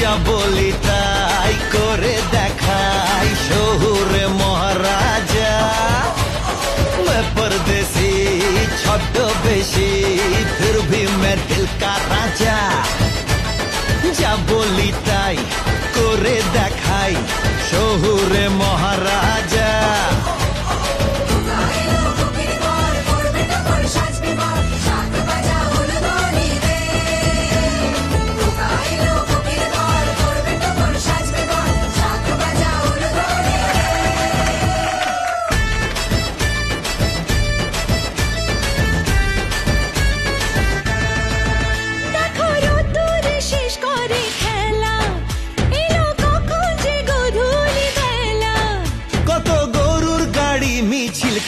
যা বলি তাই করে দেখাই শহুরে মহারাজা। পরদেশি, ছোট বেশি, ফির ভি দিল কা রাজা। যা বলি তাই করে দেখাই শহুরে মহারাজা।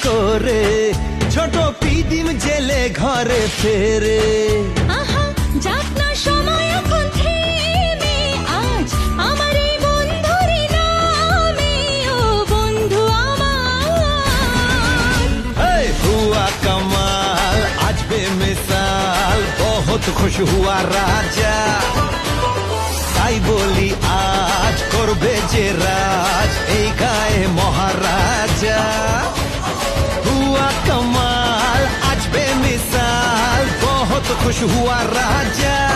করে ছোট পিদিম জেলে ঘরে ফেরে। হুয়া কামাল আজ বহুত খুশ হুয়া রাজা। তাই বলি আজ করবে যে রাজ এই গায়ে মহারাজ। وش هو الرجال.